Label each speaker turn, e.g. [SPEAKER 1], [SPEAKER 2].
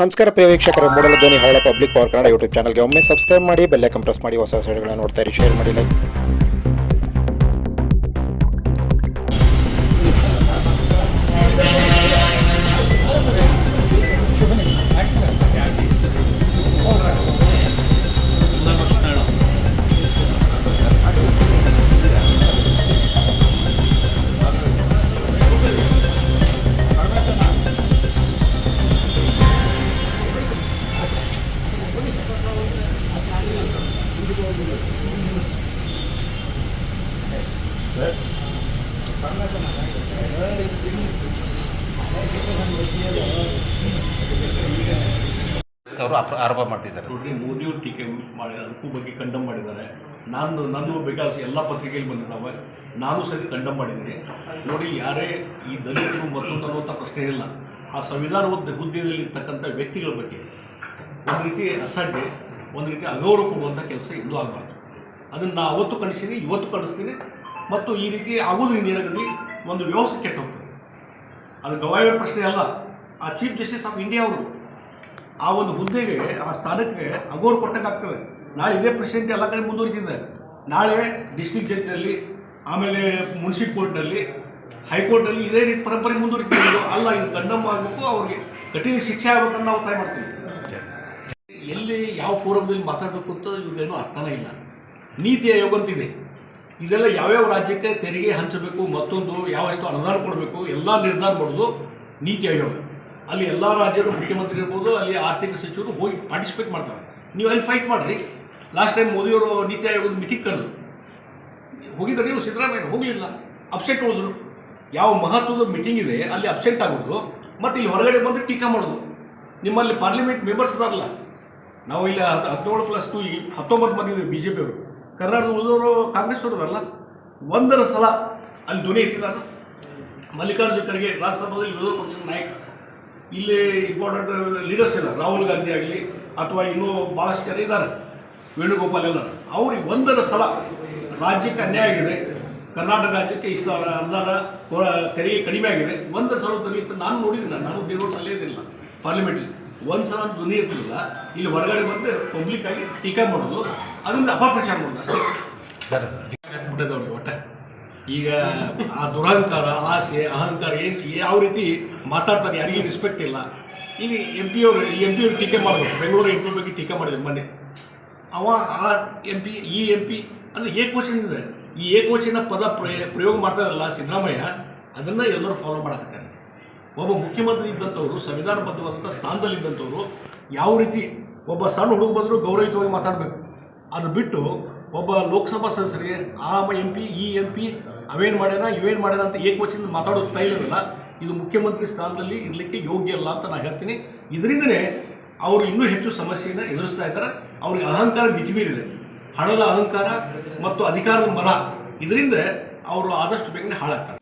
[SPEAKER 1] ನಮಸ್ಕಾರ ಪ್ರಿಯ ವೀಕ್ಷಕರು, ಮೂಡಲ ಧ್ವನಿ ಹಳ್ಳ ಪಬ್ಲಿಕ್ ಪವರ್ ಕನ್ನಡ ಯೂಟ್ಯೂಬ್ ಚಾನಲ್ಗೆ ಒಮ್ಮೆ ಸಬ್ಸ್ಕ್ರೈಬ್ ಮಾಡಿ ಬೆಲ್ಲೈಕನ್ ಪ್ರೆಸ್ ಮಾಡಿ, ಹೊಸ ವಿಡಿಯೋಗಳನ್ನ ಇರಿ ಶೇರ್ ಮಾಡಿ ಲೈಕ್
[SPEAKER 2] ಅವರು ಆರೋಪ ಮಾಡ್ತಿದ್ದಾರೆ.
[SPEAKER 3] ನೋಡ್ರಿ, ಮೋದಿಯವರು ಟೀಕೆ ಮಾಡಿ, ಅದಕ್ಕೂ ಬಗ್ಗೆ ಕಂಡಮ್ ಮಾಡಿದ್ದಾರೆ. ನಾನು ನಂದು ಬೇಕಾದ ಎಲ್ಲ ಪತ್ರಿಕೆಯಲ್ಲಿ ಬಂದಿದ್ದಾವೆ. ನಾನು ಸರಿ ಕಂಡಮ್ ಮಾಡಿದ್ದೀನಿ. ನೋಡಿ, ಯಾರೇ ಈ ದಲಿತರು ಮತ್ತೊಂದು ಅನ್ನುವಂಥ ಪ್ರಶ್ನೆ ಇಲ್ಲ. ಆ ಸಂವಿಧಾನ ಹುದ್ದೆ ಹುದ್ದೆಯಲ್ಲಿರ್ತಕ್ಕಂಥ ವ್ಯಕ್ತಿಗಳ ಬಗ್ಗೆ ಒಂದು ರೀತಿ ಅಸಡ್ಡೆ ಒಂದು ರೀತಿ ಅಗೌರವ ಕೊಡುವಂಥ ಕೆಲಸ ಎಂದೂ ಆಗಬಾರ್ದು. ಅದನ್ನು ನಾ ಅವತ್ತು ಕಳಿಸ್ತೀನಿ, ಇವತ್ತು ಕಳಿಸ್ತೀನಿ, ಮತ್ತು ಈ ರೀತಿ ಆಗೋದು ಇಂಡಿಯಾದಲ್ಲಿ ಒಂದು ವ್ಯವಸ್ಥೆ ಕೆಟ್ಟ ಹೋಗ್ತದೆ ಅದು ಗವಾಯರ ಪ್ರಶ್ನೆ ಅಲ್ಲ, ಆ ಚೀಫ್ ಜಸ್ಟಿಸ್ ಆಫ್ ಇಂಡಿಯಾ ಅವರು ಆ ಒಂದು ಹುದ್ದೆಗೆ, ಆ ಸ್ಥಾನಕ್ಕೆ ಅಗೋರು ಕೊಟ್ಟಂಗೆ ನಾಳೆ ಇದೇ ಪ್ರೆಸಿಡೆಂಟ್ ಎಲ್ಲ ಕಡೆ ಮುಂದುವರಿತಿದೆ. ನಾಳೆ ಡಿಸ್ಟ್ರಿಕ್ಟ್ ಜಡ್ಜ್ನಲ್ಲಿ ಆಮೇಲೆ ಮುನ್ಸಿಪ್ ಕೋರ್ಟ್ನಲ್ಲಿ ಹೈಕೋರ್ಟ್ನಲ್ಲಿ ಇದೇ ರೀತಿ ಪರಂಪರೆ ಮುಂದುವರಿತಿದ್ದು ಅಲ್ಲ, ಇದು ಕಂಡಮ್ ಆಗಬೇಕು, ಅವ್ರಿಗೆ ಕಠಿಣ ಶಿಕ್ಷೆ ಆಗ್ಬೇಕಂತ ನಾವು ತಾಯಿ ಮಾಡ್ತೀವಿ. ಎಲ್ಲಿ ಯಾವ ಫೋರಮ್ದಲ್ಲಿ ಮಾತಾಡಬೇಕು ಅಂತ ಇವ್ರಿಗೇನು ಅರ್ಥನೇ ಇಲ್ಲ. ನೀತಿ ಆಯೋಗ ಅಂತಿದೆ. ಇದೆಲ್ಲ ಯಾವ್ಯಾವ ರಾಜ್ಯಕ್ಕೆ ತೆರಿಗೆ ಹಂಚಬೇಕು, ಮತ್ತೊಂದು ಯಾವಷ್ಟು ಅನುದಾನ ಕೊಡಬೇಕು, ಎಲ್ಲ ನಿರ್ಧಾರ ಮಾಡೋದು ನೀತಿ ಆಯೋಗ. ಅಲ್ಲಿ ಎಲ್ಲ ರಾಜ್ಯದ ಮುಖ್ಯಮಂತ್ರಿ ಇರ್ಬೋದು, ಅಲ್ಲಿ ಆರ್ಥಿಕ ಸಚಿವರು ಹೋಗಿ ಪಾರ್ಟಿಸಿಪೇಟ್ ಮಾಡ್ತಾರೆ. ನೀವು ಅಲ್ಲಿ ಫೈಟ್ ಮಾಡಿರಿ. ಲಾಸ್ಟ್ ಟೈಮ್ ಮೋದಿಯವರು ನೀತಿ ಆಯೋಗದ ಮೀಟಿಂಗ್ ಕರೆದು ಹೋಗಿದ್ರೆ ನೀವು ಸಿದ್ದರಾಮಯ್ಯ? ಹೋಗಲಿಲ್ಲ. ಅಪ್ಸೆಟ್ ಹೋದ್ರು. ಯಾವ ಮಹತ್ವದ ಮೀಟಿಂಗ್ ಇದೆ, ಅಲ್ಲಿ ಅಬ್ಸೆಂಟ್ ಆಗೋದು, ಮತ್ತು ಇಲ್ಲಿ ಹೊರಗಡೆ ಬಂದು ಟೀಕಾ ಮಾಡೋದು. ನಿಮ್ಮಲ್ಲಿ ಪಾರ್ಲಿಮೆಂಟ್ ಮೆಂಬರ್ಸ್ ಇದಾರಲ್ಲ ನಾವು ಇಲ್ಲಿ ಹದ್- ಹದಿನೇಳು ಪ್ಲಸ್ ಟು ಈ ಹತ್ತೊಂಬತ್ತು ಮಂದಿ ಬಿ ಜೆ ಪಿಯವರು ಕರ್ನಾಟಕದ ಉಳಿದವರು ಕಾಂಗ್ರೆಸ್ ಅವರು ಅಲ್ಲ. ಒಂದರ ಸಲ ಅಲ್ಲಿ ಧ್ವನಿ ಎತ್ತಿದ್ದಾರೆ ಮಲ್ಲಿಕಾರ್ಜುನ ಖರ್ಗೆ ರಾಜ್ಯಸಭಾದಲ್ಲಿ ವಿರೋಧ ಪಕ್ಷದ ನಾಯಕ. ಇಲ್ಲಿ ಇಂಪಾರ್ಟೆಂಟ್ ಲೀಡರ್ಸ್ ಇಲ್ಲ. ರಾಹುಲ್ ಗಾಂಧಿ ಆಗಲಿ ಅಥವಾ ಇನ್ನೂ ಭಾಳಷ್ಟು ಜನ ಇದ್ದಾರೆ. ವೇಣುಗೋಪಾಲ್ ಎಲ್ಲ. ಅವ್ರಿಗೆ ಒಂದರ ಸಲ ರಾಜ್ಯಕ್ಕೆ ಅನ್ಯಾಯ ಆಗಿದೆ. ಕರ್ನಾಟಕ ರಾಜ್ಯಕ್ಕೆ ಇಷ್ಟ ಅನುದಾನ ತೆರಿಗೆ ಕಡಿಮೆ ಆಗಿದೆ. ಒಂದರ ಸಲ ಧ್ವನಿ ನಾನು ನೋಡಿದ್ದೀನಿ. ನಾನು ದೇವರು ಇದ್ದಿಲ್ಲ. ಪಾರ್ಲಿಮೆಂಟಲ್ಲಿ ಒಂದು ಸಲ ಧ್ವನಿ ಇರ್ತಿಲ್ಲ ಇಲ್ಲಿ ಹೊರಗಡೆ ಬಂದು ಪಬ್ಲಿಕ್ ಆಗಿ ಟೀಕೆ ಮಾಡೋದು ಅದನ್ನ ಅಪಪ್ರಚಾರ ಮಾಡೋದು ಅಷ್ಟೇ.
[SPEAKER 2] ಸರ್
[SPEAKER 3] ಬಿಟ್ಟದೆ ಅವ್ರಿಗೆ ಒಟ್ಟೆ. ಈಗ ಆ ದುರಹಂಕಾರ ಆಸೆ ಅಹಂಕಾರ ಏನು ಯಾವ ರೀತಿ ಮಾತಾಡ್ತಾರೆ ಯಾರಿಗೂ ರೆಸ್ಪೆಕ್ಟ್ ಇಲ್ಲ. ಈಗ ಎಂ ಪಿ ಅವರು ಎಂ ಪಿ ಅವ್ರು ಟೀಕೆ ಮಾಡಬೇಕು. ಬೆಂಗಳೂರು ಎಂ ಪಿ ಬಗ್ಗೆ ಟೀಕೆ ಮಾಡಿದ್ರು ಮೊನ್ನೆ. ಅವ ಆ ಎಂ ಪಿ ಈ ಎಂ ಪಿ ಅಂದರೆ ಏಕವಚನ ಇದೆ. ಈ ಏಕವಚನ ಪದ ಪ್ರಯ- ಪ್ರಯೋಗ ಮಾಡ್ತಾ ಇರಲ್ಲ ಸಿದ್ದರಾಮಯ್ಯ ಅದನ್ನು ಎಲ್ಲರೂ ಫಾಲೋ ಮಾಡಕತ್ತಾರೆ. ಒಬ್ಬ ಮುಖ್ಯಮಂತ್ರಿ ಇದ್ದಂಥವ್ರು ಸಂವಿಧಾನಬದ್ಧವಾದಂಥ ಸ್ಥಾನದಲ್ಲಿದ್ದಂಥವ್ರು ಯಾವ ರೀತಿ ಒಬ್ಬ ಸಣ್ಣ ಹುಡುಗ ಬಂದರೂ ಗೌರವಯುತವಾಗಿ ಮಾತಾಡಬೇಕು. ಅದು ಬಿಟ್ಟು ಒಬ್ಬ ಲೋಕಸಭಾ ಸದಸ್ಯರಿಗೆ ಆ ಎಂ ಪಿ, ಈ ಎಂ ಪಿ, ಅವೇನು ಮಾಡ್ಯಾನ, ಇವೇನು ಮಾಡ್ಯಾನ ಅಂತ ಏಕವಚನ ಮಾತಾಡೋ ಸ್ಟೈಲ್ ಇರಲ್ಲ. ಇದು ಮುಖ್ಯಮಂತ್ರಿ ಸ್ಥಾನದಲ್ಲಿ ಇರಲಿಕ್ಕೆ ಯೋಗ್ಯ ಅಲ್ಲ ಅಂತ ನಾನು ಹೇಳ್ತೀನಿ. ಇದರಿಂದನೇ ಅವರು ಇನ್ನೂ ಹೆಚ್ಚು ಸಮಸ್ಯೆಯನ್ನು ಎದುರಿಸ್ತಾ ಇದ್ದಾರೆ. ಅವ್ರಿಗೆ ಅಹಂಕಾರ ಮಿತಿಮೀರಿದೆ. ಹಣದ ಅಹಂಕಾರ ಮತ್ತು ಅಧಿಕಾರದ ಮರ. ಇದರಿಂದ ಅವರು ಆದಷ್ಟು ಬೇಗನೆ ಹಾಳಾಗ್ತಾರೆ.